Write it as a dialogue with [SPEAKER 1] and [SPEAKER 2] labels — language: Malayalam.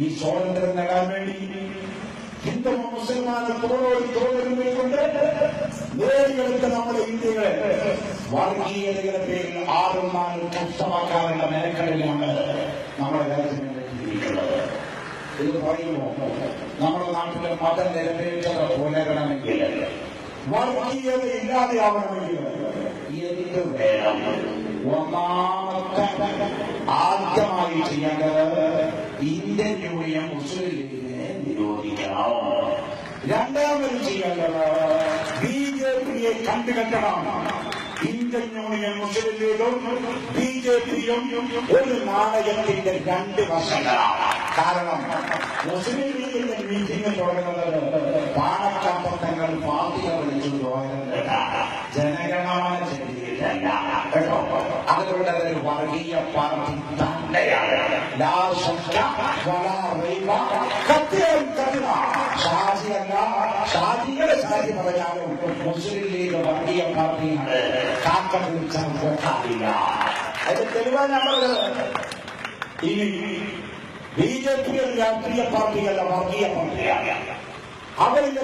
[SPEAKER 1] ഈ സ്വാതന്ത്ര്യം നേടാൻ വേണ്ടി ഹിന്ദു മുസൽമാനും തോളോട് തോളിരുന്നുകൊണ്ട് നേടിയെടുത്ത നമ്മുടെ ഇന്ത്യകളെ വർഗീയതയുടെ പേരിൽ ആറും നാലും നഷ്ടമാക്കാനുള്ള മേഖലയിലാണ് നമ്മുടെ രാജ്യം എന്ന് പറയുമ്പോൾ നമ്മുടെ നാട്ടിലെ മതനിരപേക്ഷത പുലരണമെങ്കിൽ വർഗീയത ഇല്ലാതെയാവണമെങ്കിൽ എന്ത് വേണം? ഒന്നാമത്തെ ആദ്യമായി ചെയ്യേണ്ടത് ഇന്ത്യൻ യൂണിയൻ മുസ്ലിം ലീഗിനെ നിരോധിക്കണം. രണ്ടാമത് ചെയ്യേണ്ടത് ബി ജെ പിയെ കണ്ടുകെട്ടണം. ഇന്ത്യൻ യൂണിയൻ മുസ്ലിം ലീഗും ബി ജെ പിയും ഒരു നാടകത്തിന്റെ രണ്ട് വശങ്ങളാണ്. കാരണം മുസ്ലിം ലീഗിന്റെ മീറ്റിംഗ് തുടങ്ങുന്നത് പാണക്കാപ്പത്തങ്ങൾ പാർട്ടികൾ വിളിച്ചു ചെല്ലിയിട്ടല്ല കേട്ടോ? അതുകൊണ്ട് അതൊരു വർഗീയ പാർട്ടി തന്നെയാണ് ലാ ശങ്ക വലാ റൈബ കത്തിയം കത്തിന ഷാജിയല്ല ഷാജിയുടെ ഷാജി പറഞ്ഞാലും മുസ്ലിം ലീഗ് വർഗീയ പാർട്ടിയാണ് കാക്ക വിളിച്ചാൽ പൊട്ടാറില്ല അതിന്റെ തെളിവാണ് ഞാൻ പറഞ്ഞത് ഇനി ബി ജെ പി രാഷ്ട്രീയ പാർട്ടിയല്ല വർഗീയ പാർട്ടിയാണ് അവരിൽ